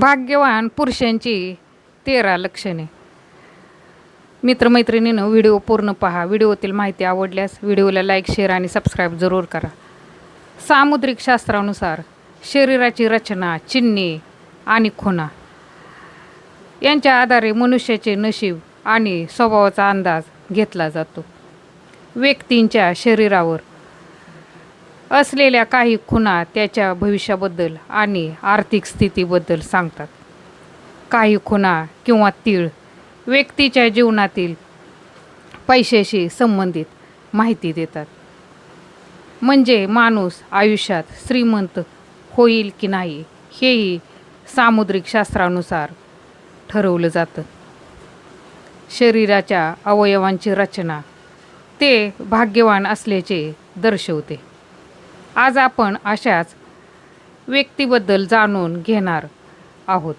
भाग्यवान पुरुषांची तेरा लक्षणे. मित्रमैत्रिणीनं व्हिडिओ पूर्ण पहा. व्हिडिओतील माहिती आवडल्यास व्हिडिओला लाईक शेअर आणि सबस्क्राईब जरूर करा. सामुद्रिक शास्त्रानुसार शरीराची रचना चिन्हे आणि खुणा यांच्या आधारे मनुष्याचे नशीब आणि स्वभावाचा अंदाज घेतला जातो. व्यक्तींच्या शरीरावर असलेल्या काही खुणा त्याच्या भविष्याबद्दल आणि आर्थिक स्थितीबद्दल सांगतात. काही खुणा किंवा तीळ व्यक्तीच्या जीवनातील पैशाशी संबंधित माहिती देतात. म्हणजे माणूस आयुष्यात श्रीमंत होईल की नाही हेही सामुद्रिक शास्त्रानुसार ठरवलं जातं. शरीराच्या अवयवांची रचना ते भाग्यवान असल्याचे दर्शवते. आज आपण अशाच व्यक्तीबद्दल जाणून घेणार आहोत.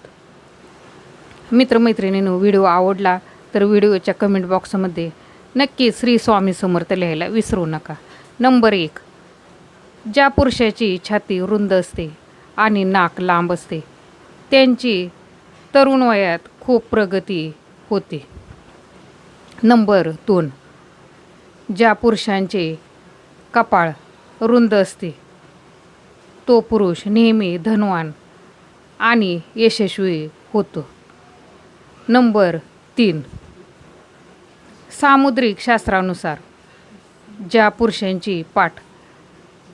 मित्रमैत्रिणींनो व्हिडिओ आवडला तर व्हिडिओच्या कमेंट बॉक्समध्ये नक्की श्री स्वामी समर्थ लिहायला विसरू नका. नंबर एक ज्या पुरुषाची छाती रुंद असते आणि नाक लांब असते त्यांची तरुण वयात खूप प्रगती होते. नंबर दोन ज्या पुरुषांचे कपाळ रुंद असते. तो पुरुष नेहमी धनवान आणि यशस्वी होतो. नंबर तीन. सामुद्रिक शास्त्रानुसार ज्या पुरुषांची पाठ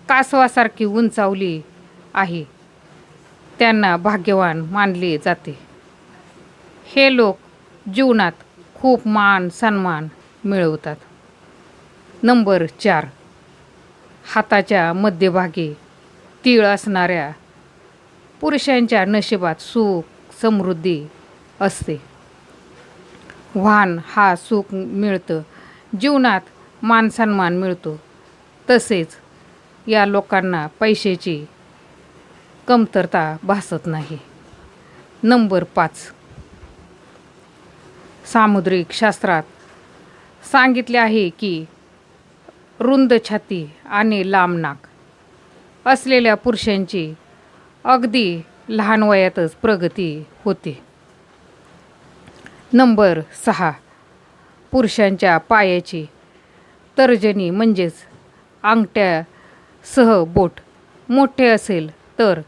कासवासारखी उंचावली आहे त्यांना भाग्यवान मानले जाते. हे लोक जीवनात खूप मान सन्मान मिळवतात. नंबर चार. हाताच्या मध्यभागी तीळ असणाऱ्या पुरुषांच्या नशिबात सुख समृद्धी असते. वाहन हा सुख मिळतं. जीवनात मानसन्मान मिळतो. तसेच या लोकांना पैशाची कमतरता भासत नाही. नंबर पाच. सामुद्रिक शास्त्रात सांगितले आहे की रुंद छाती आणि लांब नाक. असलेल्या पुरुषांची अगदी लहान वयातच प्रगती होते. नंबर सहा. पुरुषांच्या पायाची तर्जनी म्हणजेच अंगठ्यासह बोट मोठे असेल तर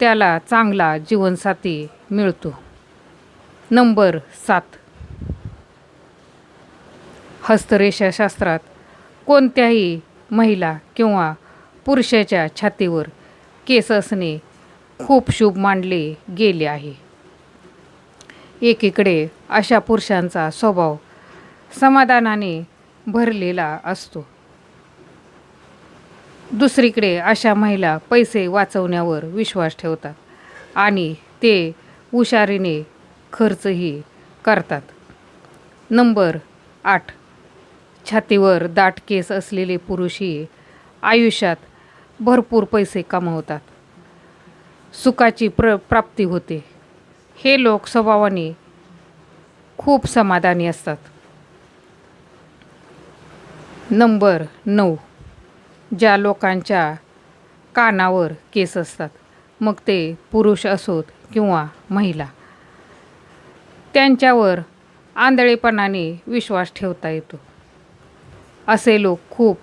त्याला चांगला जीवनसाथी मिळतो. नंबर सात. हस्तरेषाशास्त्रात कोणत्याही महिला किंवा पुरुषाच्या छातीवर केस असणे खूप शुभ मानले गेले आहे. एकीकडे अशा पुरुषांचा स्वभाव समाधानाने भरलेला असतो. दुसरीकडे अशा महिला पैसे वाचवण्यावर विश्वास ठेवतात आणि ते हुशारीने खर्चही करतात. नंबर आठ. छातीवर दाट केस असलेले पुरुषही आयुष्यात भरपूर पैसे कमावतात. सुखाची प्र प्राप्ती होते. हे लोक स्वभावाने खूप समाधानी असतात. नंबर नऊ. ज्या लोकांच्या कानावर केस असतात मग ते पुरुष असोत किंवा महिला. त्यांच्यावर आंधळेपणाने विश्वास ठेवता येतो. असे लोक खूप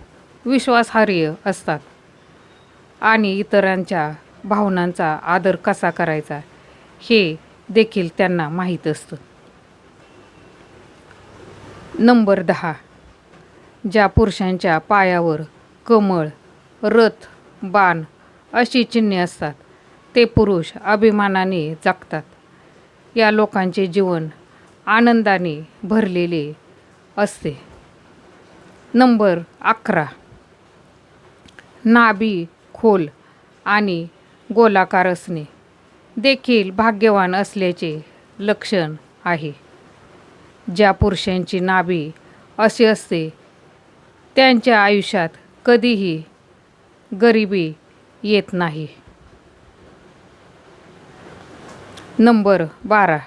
विश्वासार्ह असतात. आणि इतरांच्या भावनांचा आदर कसा करायचा हे देखील त्यांना माहीत असतं. नंबर दहा. ज्या पुरुषांच्या पायावर कमळ रथ बाण अशी चिन्हे असतात ते पुरुष अभिमानाने जगतात. या लोकांचे जीवन आनंदाने भरलेले असते. नंबर अकरा. नाभी खोल आणि गोलाकार असणे देखील भाग्यवान असल्याचे लक्षण आहे. ज्या पुरुषांची नाभी अशी असते त्यांच्या आयुष्यात कधीही गरिबी येत नाही. नंबर बारा.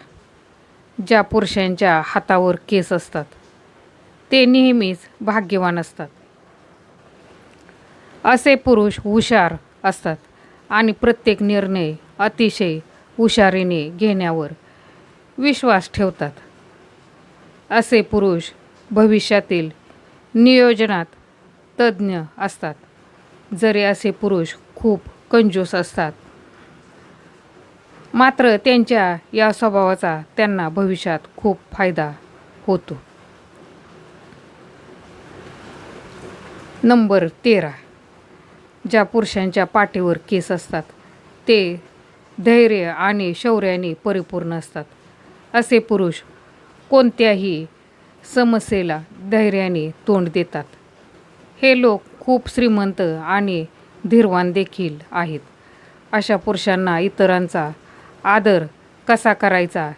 ज्या पुरुषांच्या हातावर केस असतात ते नेहमीच भाग्यवान असतात. असे पुरुष हुशार असतात आणि प्रत्येक निर्णय अतिशय हुशारीने घेण्यावर विश्वास ठेवतात. असे पुरुष भविष्यातील नियोजनात तज्ज्ञ असतात. जरी असे पुरुष खूप कंजूस असतात मात्र त्यांच्या या स्वभावाचा त्यांना भविष्यात खूप फायदा होतो. नंबर तेरा. ज्या पुरुषांच्या पाठीवर केस असतात ते धैर्य आणि शौर्याने परिपूर्ण असतात. असे पुरुष कोणत्याही समस्येला धैर्याने तोंड देतात. हे लोक खूप श्रीमंत आणि धीरवान देखील आहेत. अशा पुरुषांना इतरांचा आदर कसा करायचा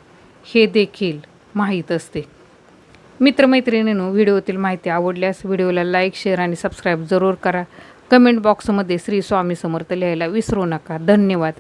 हे देखील माहीत असते. मित्रमैत्रिणींनो व्हिडिओतील माहिती आवडल्यास व्हिडिओला लाईक शेअर आणि सबस्क्राईब जरूर करा. कमेंट बॉक्समध्ये श्री स्वामी समर्थ लिहायला विसरू नका. धन्यवाद.